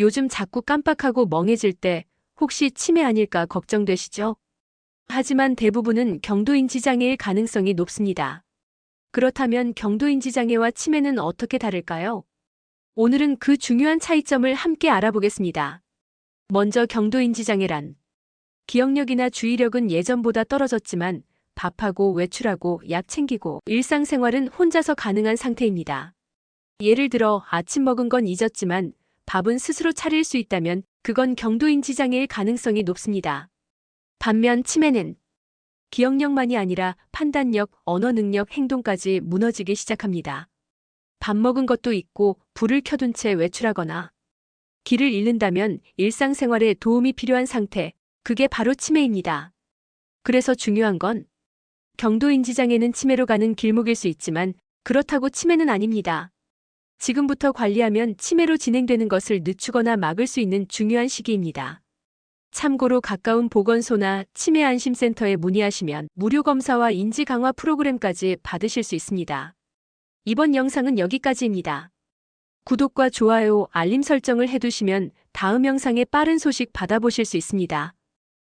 요즘 자꾸 깜빡하고 멍해질 때 혹시 치매 아닐까 걱정되시죠? 하지만 대부분은 경도인지 장애일 가능성이 높습니다. 그렇다면 경도인지 장애와 치매는 어떻게 다를까요? 오늘은 그 중요한 차이점을 함께 알아보겠습니다. 먼저 경도인지 장애란 기억력이나 주의력은 예전보다 떨어졌지만 밥하고 외출하고 약 챙기고 일상생활은 혼자서 가능한 상태입니다. 예를 들어 아침 먹은 건 잊었지만 밥은 스스로 차릴 수 있다면 그건 경도인지 장애일 가능성이 높습니다. 반면 치매는 기억력만이 아니라 판단력, 언어 능력, 행동까지 무너지기 시작합니다. 밥 먹은 것도 잊고 불을 켜둔 채 외출하거나 길을 잃는다면 일상생활에 도움이 필요한 상태, 그게 바로 치매입니다. 그래서 중요한 건 경도인지 장애는 치매로 가는 길목일 수 있지만 그렇다고 치매는 아닙니다. 지금부터 관리하면 치매로 진행되는 것을 늦추거나 막을 수 있는 중요한 시기입니다. 참고로 가까운 보건소나 치매 안심센터에 문의하시면 무료 검사와 인지 강화 프로그램까지 받으실 수 있습니다. 이번 영상은 여기까지입니다. 구독과 좋아요, 알림 설정을 해두시면 다음 영상에 빠른 소식 받아보실 수 있습니다.